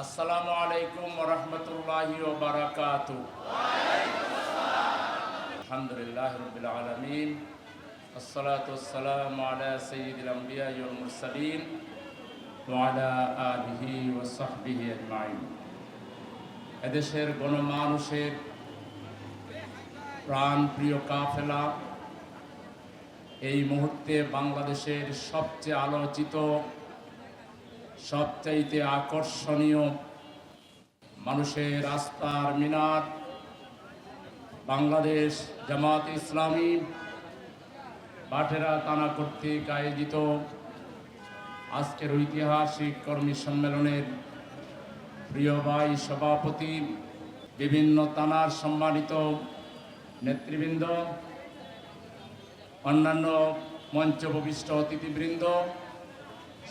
আসসালামু আলাইকুম রহমতুল্লাহি বারাকাত। আলহামদুলিল্লাহ রবিল আলমিন। আসসালাতু আসসালামু আলা সাইয়্যিদিল আম্বিয়া ওয়াল মুরসালিন ওয়া আলা আলিহি সাহবিহি আজমাইন। এদেশের গণমানুষের প্রাণপ্রিয় কাফেলা, এই মুহূর্তে বাংলাদেশের সবচেয়ে আলোচিত সবচাইতে আকর্ষণীয় মানুষের রাস্তার মিনার, বাংলাদেশ জামাত ইসলামী, বাটেরা তানা কর্তৃক আয়োজিত আজকের ঐতিহাসিক কর্মী সম্মেলনের প্রিয় ভাই সভাপতি, বিভিন্ন তানার সম্মানিত নেতৃবৃন্দ, অন্যান্য মঞ্চভূমিষ্ঠ অতিথিবৃন্দ,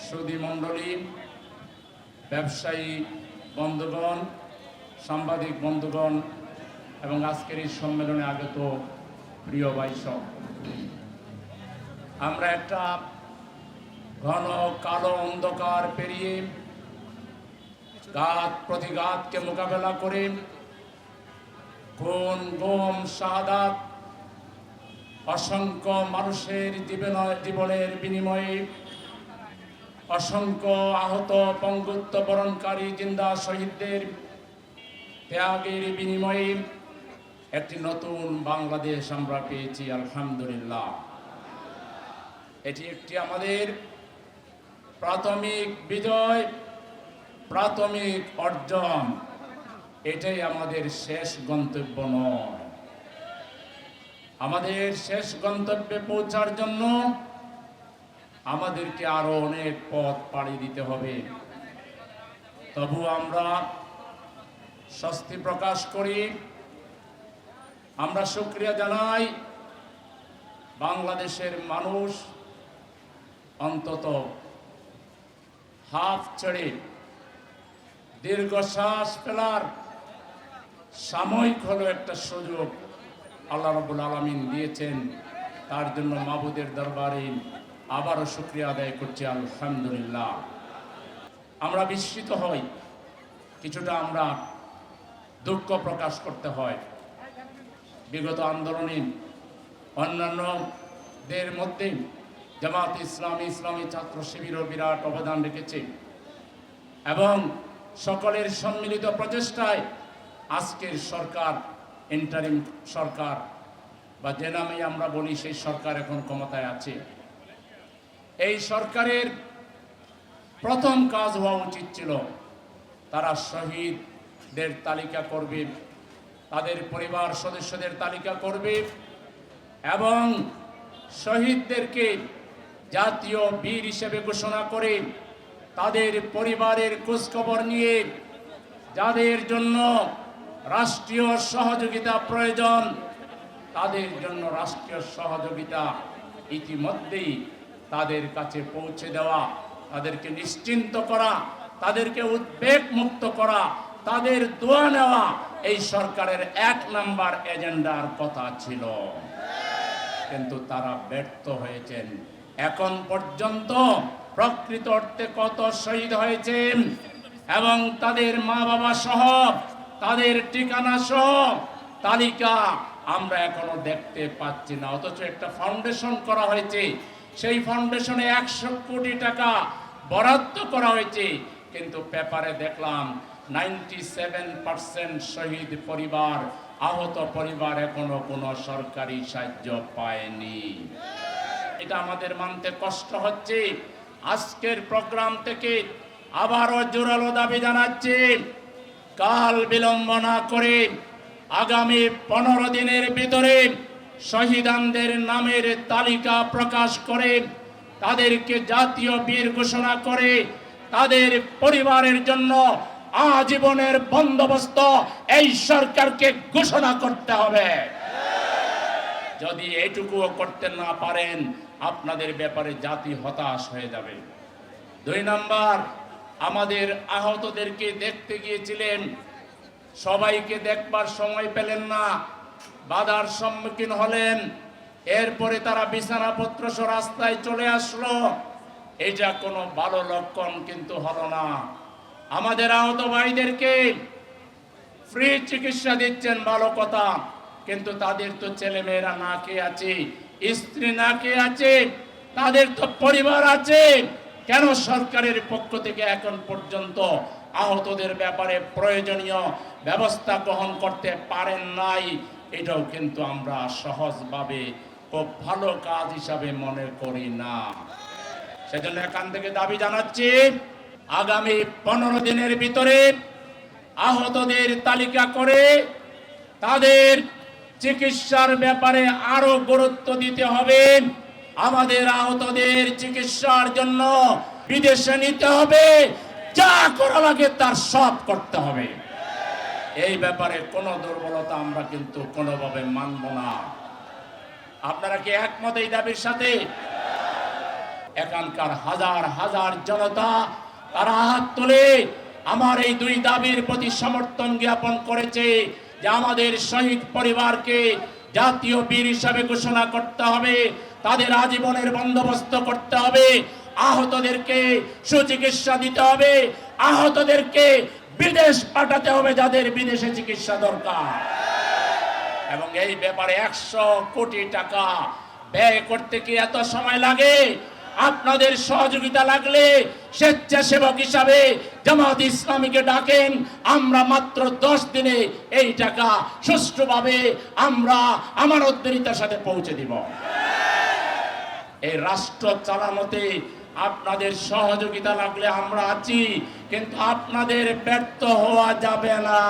সুদী মণ্ডলী ব্যবসায়ী বন্ধুগণ, সাংবাদিক বন্ধুগণ এবং আজকের এই সম্মেলনে আগত প্রিয় বাইসব আমরা একটা ঘন কালো অন্ধকার পেরিয়ে ঘাত প্রতিঘাতকে মোকাবেলা করে খুন গম শাহাদাত অসংখ্য মানুষের জীবন জীবনের বিনিময়ে অসংখ্য আহত পঙ্গুত্ব বরণকারী জিন্দা শহীদদের ত্যাগের বিনিময়ে একটি নতুন বাংলাদেশ আমরা পেয়েছি, আলহামদুলিল্লাহ। এটি একটি আমাদের প্রাথমিক বিজয়, প্রাথমিক অর্জন। এটাই আমাদের শেষ গন্তব্য নয়। আমাদের শেষ গন্তব্যে পৌঁছার জন্য আমাদেরকে আরও অনেক পথ পাড়ি দিতে হবে। তবু আমরা স্বস্তি প্রকাশ করি। আমরা শুক্রিয়া জানাই বাংলাদেশের মানুষ অন্তত হাফ ছেড়ে দীর্ঘশ্বাস ফেলার সাময়িক হলো একটা সুযোগ আল্লাহ রবুল আলমিন দিয়েছেন। তার জন্য মাবুদের দরবারে আবারও শুক্রিয়া আদায় করছি, আলহামদুলিল্লাহ। আমরা বিস্মিত হই, কিছুটা আমরা দুঃখ প্রকাশ করতে হয়। বিগত আন্দোলনে অন্যান্যদের মধ্যে জামাত ইসলামী ইসলামী ছাত্র শিবিরও বিরাট অবদান রেখেছে এবং সকলের সম্মিলিত প্রচেষ্টায় আজকের সরকার ইন্টারিম সরকার, বা যে নামে আমরা বলি, সেই সরকার এখন ক্ষমতায় আছে। এই সরকারের প্রথম কাজ হওয়া উচিত ছিল, তারা শহীদদের তালিকা করবে, তাদের পরিবার সদস্যদের তালিকা করবে, এবং শহীদদেরকে জাতীয় বীর হিসেবে ঘোষণা করে তাদের পরিবারের খোঁজখবর নিয়ে যাদের জন্য রাষ্ট্রীয় সহযোগিতা প্রয়োজন, তাদের জন্য রাষ্ট্রীয় সহযোগিতা ইতিমধ্যেই তাদের কাছে পৌঁছে দেওয়া, তাদেরকে নিশ্চিন্ত করা, তাদেরকে উদ্বেগ মুক্ত করা, তাদের দোয়া নেওয়া, এই সরকারের এক নাম্বার এজেন্ডার কথা ছিল। কিন্তু তারা ব্যর্থ হয়েছেন। এখন পর্যন্ত প্রকৃত অর্থে কত শহীদ হয়েছেন এবং তাদের মা বাবা সহ, তাদের ঠিকানা সহ, তালিকা আমরা এখনও দেখতে পাচ্ছি না। অথচ একটা ফাউন্ডেশন করা হয়েছে। সেই ফাউন্ডেশনে একশো কোটি টাকা বরাদ্দ করা হয়েছে। কিন্তু পেপারে দেখলাম নাইনটি সেভেন পার্সেন্ট শহীদ পরিবার, আহত পরিবার এখনও কোনো সরকারি সাহায্য পায়নি। এটা আমাদের মানতে কষ্ট হচ্ছে। আজকের প্রোগ্রাম থেকে আবারও জোরালো দাবি জানাচ্ছি। কাল বিলম্ব না করে আগামী পনেরো দিনের ভিতরে শহীদানদের নামের তালিকা প্রকাশ করে, তাদেরকে জাতীয় বীর ঘোষণা করে, তাদের পরিবারের জন্য আজীবনের বন্দোবস্ত এই সরকারকে ঘোষণা করতে হবে। যদি এটুকুও করতে না পারেন, আপনাদের ব্যাপারে জাতি হতাশ হয়ে যাবে। দুই নাম্বার, আমাদের আহতদেরকে দেখতে গিয়েছিলেন। সবাইকে দেখবার সময় পেলেন না। বাধার সম্মুখীন হলেন। এরপরে তারা বিছানাপত্র রাস্তায় চলে আসলো। এটা কোনো ভালো লক্ষণ কিন্তু হলো না। আমাদের আহত ভাইদেরকে ফ্রি চিকিৎসা দিচ্ছেন ভালো কথা, কিন্তু তাদের তো ছেলে মেয়েরা না কে আছে, স্ত্রী না কে আছে, তাদের তো পরিবার আছে। কেন সরকারের পক্ষ থেকে এখন পর্যন্ত আহতদের ব্যাপারে প্রয়োজনীয় ব্যবস্থা গ্রহণ করতে পারেন নাই? এটাও কিন্তু আমরা সহজভাবে খুব ভালো কাজ হিসাবে মনে করি না। সেজন্য এখান থেকে দাবি জানাচ্ছি, আগামী পনেরো দিনের ভিতরে আহতদের তালিকা করে তাদের চিকিৎসার ব্যাপারে আরও গুরুত্ব দিতে হবে। আমাদের আহতদের চিকিৎসার জন্য বিদেশে নিতে হবে। যা করা লাগে তার সব করতে হবে। এই ব্যাপারে কোনো দুর্বলতা আমরা কিন্তু কোনোভাবে মানব না। আপনারা কি একমত এই দাবির সাথে? এখানকার হাজার হাজার জনতা, তারা হাত তুলে আমার এই দুই দাবির প্রতি সমর্থন জ্ঞাপন করেছে যে আমাদের শহীদ পরিবারকে জাতীয় বীর হিসাবে ঘোষণা করতে হবে, তাদের আজীবনের বন্দোবস্ত করতে হবে, আহতদেরকে সুচিকিৎসা দিতে হবে, আহতদেরকে বিদেশ পাঠাতে হবে যাদের বিদেশে চিকিৎসা দরকার। এবং এই ব্যাপারে একশো কোটি টাকা ব্যয় করতে কি এত সময় লাগে? আপনাদের সহযোগিতা লাগলে স্বেচ্ছাসেবক হিসাবে জামাত ইসলামীকে ডাকেন। আমরা মাত্র দশ দিনে এই টাকা সুষ্ঠুভাবে আমরা আমার আমানতদারিতার সাথে পৌঁছে দিব। এই রাষ্ট্র চালানোতে আপনাদের সহযোগিতা লাগলে আমরা আছি, কিন্তু আপনাদের ব্যর্থ হওয়া যাবে না।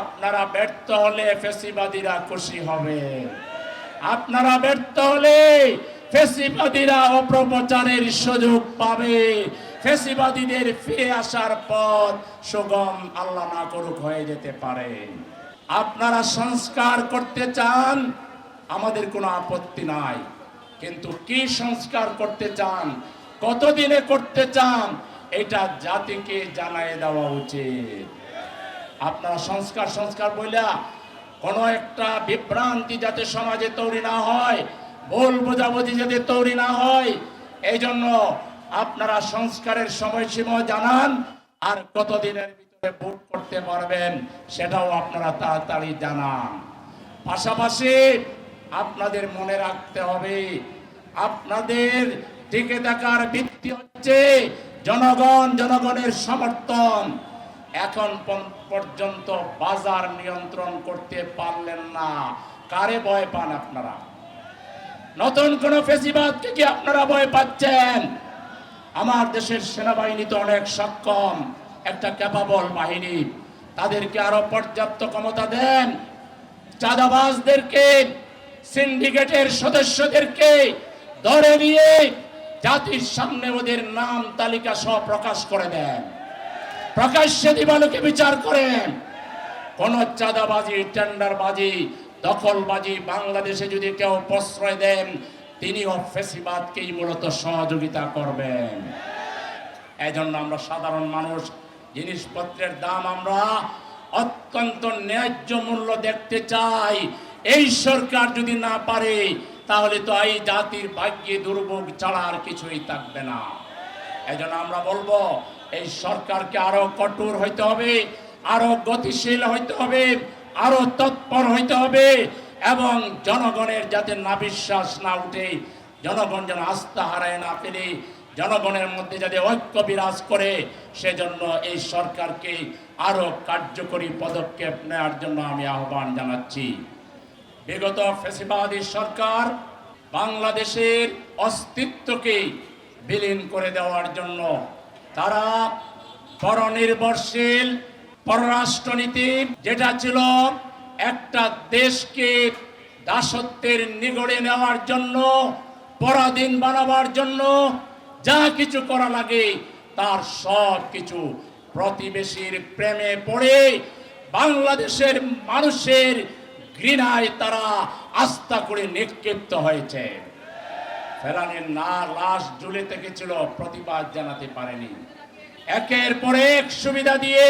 আপনারা ব্যর্থ হলে ফেসিবাদীরা খুশি হবে। আপনারা ব্যর্থ হলে ফেসিবাদীরা অপপ্রচারের সুযোগ পাবে। ফেসিবাদীদের ফিরে আসার পথ সুগম আল্লাহ না করুক হয়ে যেতে পারে। আপনারা সংস্কার করতে চান, আমাদের কোনো আপত্তি নাই। কিন্তু কি সংস্কার করতে চান? কতদিনে করতে চান? এটা জাতিকে জানায় দেওয়া উচিত। আপনারা সংস্কার সংস্কার বইলা কোনো একটা বিভ্রান্তি যাতে সমাজে তৈরি না হয়, ভুল বোঝাবুঝি যাতে তৈরি না হয় এই জন্য আপনারা সংস্কারের সময়সীমা জানান আর কতদিনের ভিতরে ভোট করতে পারবেন, সেটাও আপনারা তাড়াতাড়ি জানান। পাশাপাশি আপনাদের মনে রাখতে হবে। আপনাদের টিকে থাকার ভিত্তি হচ্ছে জনগণ, জনগণের সমর্থন। এখন পর্যন্ত বাজার নিয়ন্ত্রণ করতে পারলেন না। কারে ভয় পান আপনারা? নতুন কোন ফেসিবাদকে কি আপনারা ভয় পাচ্ছেন? আমার দেশের সেনাবাহিনী তো অনেক সক্ষম, একটা ক্যাপাবল বাহিনী। তাদেরকে আরও পর্যাপ্ত ক্ষমতা দেন। চাঁদাবাজদেরকে সিন্ডিকেটের সদস্যদেরকে ধরে নিয়ে জাতির সামনে ওদের নাম তালিকা সহ প্রকাশ করে দেন। প্রকাশ্যে দিবালোকে বিচার করেন। কোন চাঁদাবাজি, টেন্ডারবাজি, দখলবাজি বাংলাদেশে যদি কেউ প্রশ্রয় দেন তিনি ফেসিবাদকেই মূলত সহযোগিতা করবেন। এই জন্য আমরা সাধারণ মানুষ, জিনিসপত্রের দাম আমরা অত্যন্ত ন্যায্য মূল্য দেখতে চাই। এই সরকার যদি না পারে, তাহলে তো এই জাতির ভাগ্যে দুর্ভোগ ছাড়া আর কিছুই থাকবে না। এই জন্য আমরা বলব, এই সরকারকে আরও কঠোর হইতে হবে, আরও গতিশীল হইতে হবে, আরও তৎপর হইতে হবে, এবং জনগণের যাতে না বিশ্বাস না উঠে, জনগণ যেন আস্থা হারায় না ফেলে, জনগণের মধ্যে যাতে ঐক্য বিরাজ করে, সেজন্য এই সরকারকে আরও কার্যকরী পদক্ষেপ নেওয়ার জন্য আমি আহ্বান জানাচ্ছি। বিগত ফেসিবাদী সরকার বাংলাদেশের অস্তিত্বকে বিলীন করে দেওয়ার জন্য তারা পরনির্ভরশীল পররাষ্ট্রনীতি, যেটা ছিল একটা দেশকে দাসত্বের নিগড়ে নেওয়ার জন্য, পরাধীন বানাবার জন্য যা কিছু করা লাগে তার সব কিছু প্রতিবেশীর প্রেমে পড়ে বাংলাদেশের মানুষের ঘৃণায় তারা আস্থা করে নিক্ষিপ্ত হয়েছে। ফেলানির না লাশ ঝুলে থেকেছিল, প্রতিবাদ জানাতে পারেনি। একের পর এক সুবিধা দিয়ে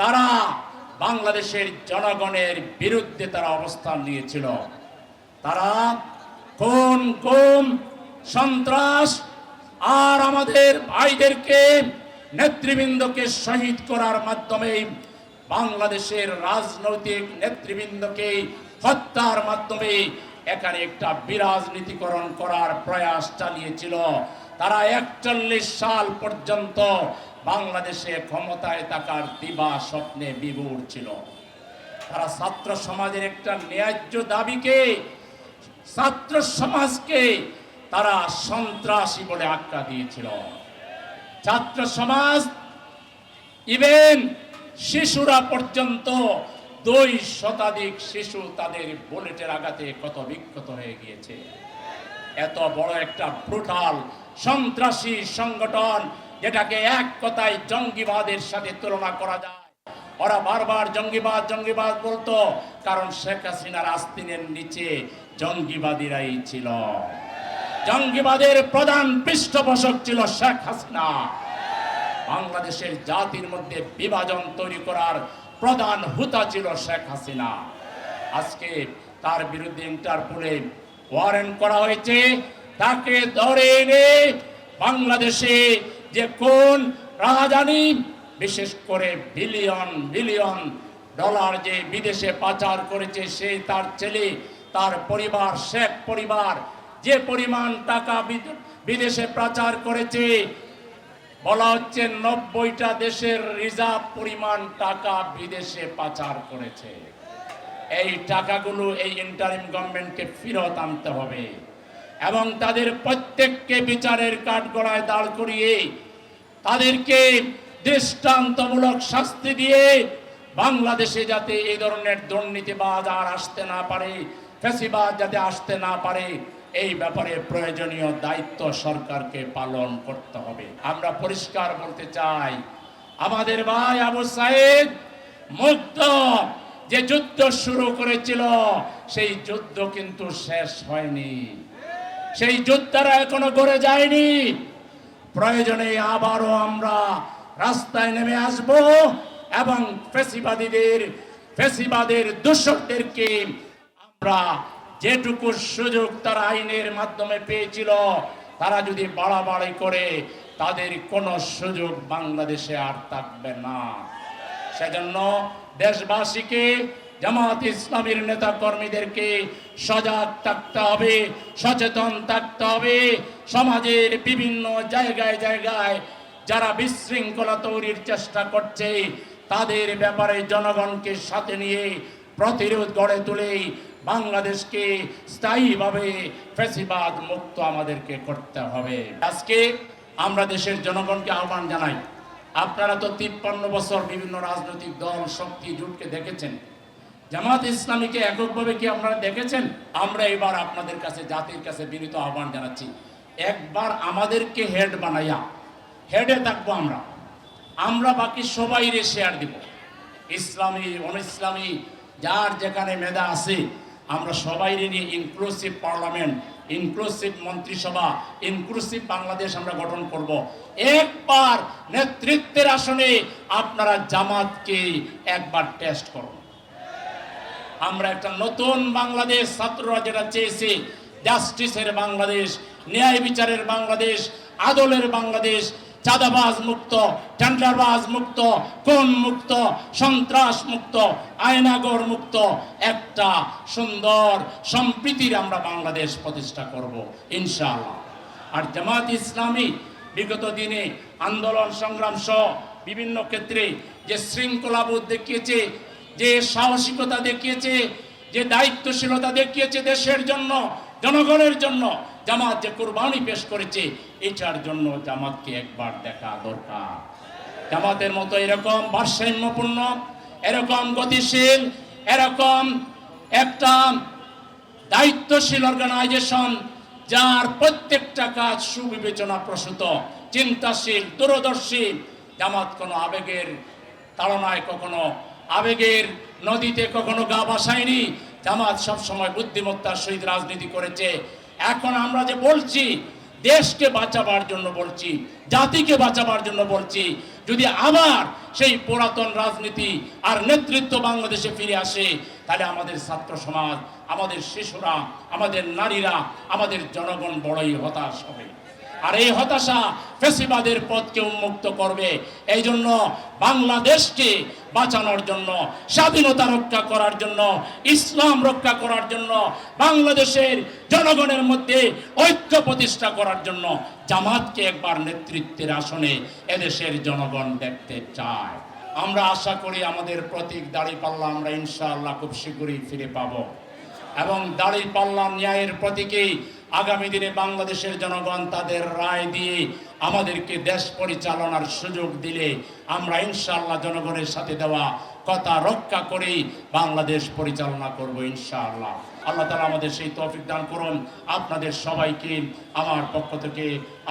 তারা বাংলাদেশের জনগণের বিরুদ্ধে তারা অবস্থান নিয়েছিল। তারা কোন কোন সন্ত্রাস আর আমাদের ভাইদেরকে, নেতৃবৃন্দকে শহীদ করার মাধ্যমে বাংলাদেশের রাজনৈতিক নেতৃবৃন্দকে হত্যার মাধ্যমে এখানে একটা বিরাজনীতিকরণ করার প্রয়াস চালিয়েছিল। তারা একচল্লিশ সাল পর্যন্ত বাংলাদেশে ক্ষমতায় থাকার দিবা স্বপ্নে বিভোর ছিল। তারা ছাত্র সমাজের একটা ন্যায্য দাবিকে, ছাত্র সমাজকে তারা সন্ত্রাসী বলে আখ্যা দিয়েছিল। ছাত্র সমাজ ইভেন শিশুরা পর্যন্ত দুই শতাধিক শিশু তাদের বুলেটের আঘাতে কত বিক্ষত হয়ে গিয়েছে। এত বড় একটা ব্রুটাল সন্ত্রাসী সংগঠন যেটাকে এক কথায় জঙ্গিবাদের সাথে তুলনা করা যায়। ওরা বারবার জঙ্গিবাদ জঙ্গিবাদ বলতো, কারণ শেখ হাসিনার আস্তিনের নিচে জঙ্গিবাদীরাই ছিল। জঙ্গিবাদের প্রধান পৃষ্ঠপোষক ছিল শেখ হাসিনা। বাংলাদেশের জাতির মধ্যে বিভাজন তৈরি করার প্রধান হুতা ছিল শেখ হাসিনা। আজকে তার বিরুদ্ধে ইন্টারপোলে ওয়ারেন্ট করা হয়েছে। তাকে ধরে এনে বাংলাদেশে যে কোন রাজধানী, বিশেষ করে বিলিয়ন বিলিয়ন ডলার যে বিদেশে পাচার করেছে সে তার ছেলে, তার পরিবার, শেখ পরিবার যে পরিমাণ টাকা বিদেশে পাচার করেছে বলা হচ্ছে নব্বইটা দেশের রিজার্ভ পরিমাণ টাকা বিদেশে পাচার করেছে। এই টাকাগুলো এই ইন্টারিম গভর্নমেন্টকে ফেরত আনতে হবে এবং তাদের প্রত্যেককে বিচারের কাঠগড়ায় দাঁড় করিয়ে তাদেরকে দৃষ্টান্তমূলক শাস্তি দিয়ে বাংলাদেশে যাতে এই ধরনের দুর্নীতিবাজ আর আসতে না পারে, ফেসিবাদ যাতে আসতে না পারে এই ব্যাপারে প্রয়োজনীয় দায়িত্ব সরকারকে পালন করতে হবে। আমরা পরিষ্কার বলতে চাই, আমাদের ভাই আবু সাইদ মুক্ত যে যুদ্ধ শুরু করেছিল, সেই যুদ্ধ কিন্তু শেষ হয়নি। সেই যুদ্ধরা এখনও গড়ে যায়নি। প্রয়োজনে আবারও আমরা রাস্তায় নেমে আসব এবং ফেসিবাদীদের, ফেসিবাদের দূষকদেরকে আমরা যেটুকু সুযোগ তারা আইনের মাধ্যমে পেয়েছিল, তারা যদি বাড়াবাড়ি করে, তাদের কোনো সুযোগ বাংলাদেশে আর থাকবে না। সেজন্য দেশবাসীকে, জামাত ইসলামের নেতা কর্মীদেরকে সজাগ থাকতে হবে, সচেতন থাকতে হবে। সমাজের বিভিন্ন জায়গায় জায়গায় যারা বিশৃঙ্খলা তৈরির চেষ্টা করছে, তাদের ব্যাপারে জনগণকে সাথে নিয়ে প্রতিরোধ গড়ে তুলে বাংলাদেশকে স্থায়ীভাবে ফেসিবাদ মুক্ত আমাদেরকে করতে হবে। আজকে আমরা দেশের জনগণকে আহ্বান জানাই, আপনারা তো তিপ্পান্ন বছর বিভিন্ন রাজনৈতিক দল, শক্তি, জুটকে দেখেছেন। জামাত ইসলামীকে এককভাবে কি আপনারা দেখেছেন? আমরা এবার আপনাদের কাছে, জাতির কাছে বিনীত আহ্বান জানাচ্ছি, একবার আমাদেরকে হেড বানাইয়া, হেডে থাকব আমরা। আমরা বাকি সবাই রে শেয়ার দিব। ইসলামী অন ইসলামী যার যেখানে মেধা আছে আমরা সবাই নিয়ে ইনক্লুসিভ পার্লামেন্ট ইনক্লুসিভ মন্ত্রিসভা ইনক্লুসিভ বাংলাদেশ আমরা গঠন করব। একবার নেতৃত্বের আসনে আপনারা জামাতকে একবার টেস্ট করুন। আমরা একটা নতুন বাংলাদেশ ছাত্ররা যেটা চেয়েছি জাস্টিসের বাংলাদেশ, ন্যায় বিচারের বাংলাদেশ, আদলের বাংলাদেশ চাঁদাবাজ মুক্ত, টেন্ডারবাজ মুক্ত কোন মুক্ত, সন্ত্রাস মুক্ত, আয়নাগর মুক্ত। একটা সুন্দর সম্প্রীতির আমরা বাংলাদেশ প্রতিষ্ঠা করব, ইনশাআল্লাহ। আর জামাত ইসলামী বিগত দিনে আন্দোলন সংগ্রাম সহ বিভিন্ন ক্ষেত্রে যে শৃঙ্খলাবোধ দেখিয়েছে, যে সাহসিকতা দেখিয়েছে, যে দায়িত্বশীলতা দেখিয়েছে দেশের জন্য, জনগণের জন্য জামাত যে কোরবানি পেশ করেছে, এটার জন্য জামাতকে একবার দেখা দরকার। জামাতের মতো এরকম ভারসাম্যপূর্ণ, এরকম গতিশীল, এরকম একটা দায়িত্বশীল অর্গানাইজেশন যার প্রত্যেকটা কাজ সুবিবেচনা প্রসূত, চিন্তাশীল, দূরদর্শী। জামাত কোনো আবেগের তাড়নায় কখনো, আবেগের নদীতে কখনো গা ভাসায়নি জামাত সবসময় বুদ্ধিমত্তার সহিত রাজনীতি করেছে। এখন আমরা যে বলছি, দেশকে বাঁচাবার জন্য বলছি, জাতিকে বাঁচাবার জন্য বলছি, যদি আবার সেই পুরাতন রাজনীতি আর নেতৃত্ব বাংলাদেশে ফিরে আসে, তাহলে আমাদের ছাত্র সমাজ, আমাদের শিশুরা, আমাদের নারীরা, আমাদের জনগণ বড়ই হতাশ হবে। আর এই হতাশা ফেসিবাদের পথকে উন্মুক্ত করবে। এই জন্য বাংলাদেশকে বাঁচানোর জন্য, স্বাধীনতা রক্ষা করার জন্য, ইসলাম রক্ষা করার জন্য, বাংলাদেশের জনগণের মধ্যে ঐক্য প্রতিষ্ঠা করার জন্য জামাতকে একবার নেতৃত্বের আসনে এদেশের জনগণ দেখতে চায়। আমরা আশা করি আমাদের প্রতীক দাড়ি পাল্লা আমরা ইনশাআল্লাহ খুব শীঘ্রই ফিরে পাবো। এবং দাড়ি পাল্লা ন্যায়ের প্রতীকেই আগামী দিনে বাংলাদেশের জনগণ তাদের রায় দিয়ে আমাদেরকে দেশ পরিচালনার সুযোগ দিলে আমরা ইনশাআল্লাহ জনগণের সাথে দেওয়া কথা রক্ষা করেই বাংলাদেশ পরিচালনা করব ইনশাআল্লাহ। আল্লাহ তালা আমাদের সেই তৌফিক দান করুন। আপনাদের সবাইকে আমার পক্ষ থেকে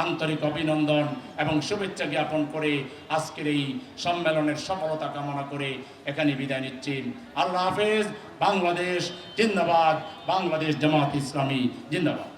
আন্তরিক অভিনন্দন এবং শুভেচ্ছা জ্ঞাপন করে আজকের এই সম্মেলনের সফলতা কামনা করে এখানে বিদায় নিচ্ছি। আল্লাহ হাফেজ। বাংলাদেশ জিন্দাবাদ। বাংলাদেশ জামাত ইসলামী জিন্দাবাদ।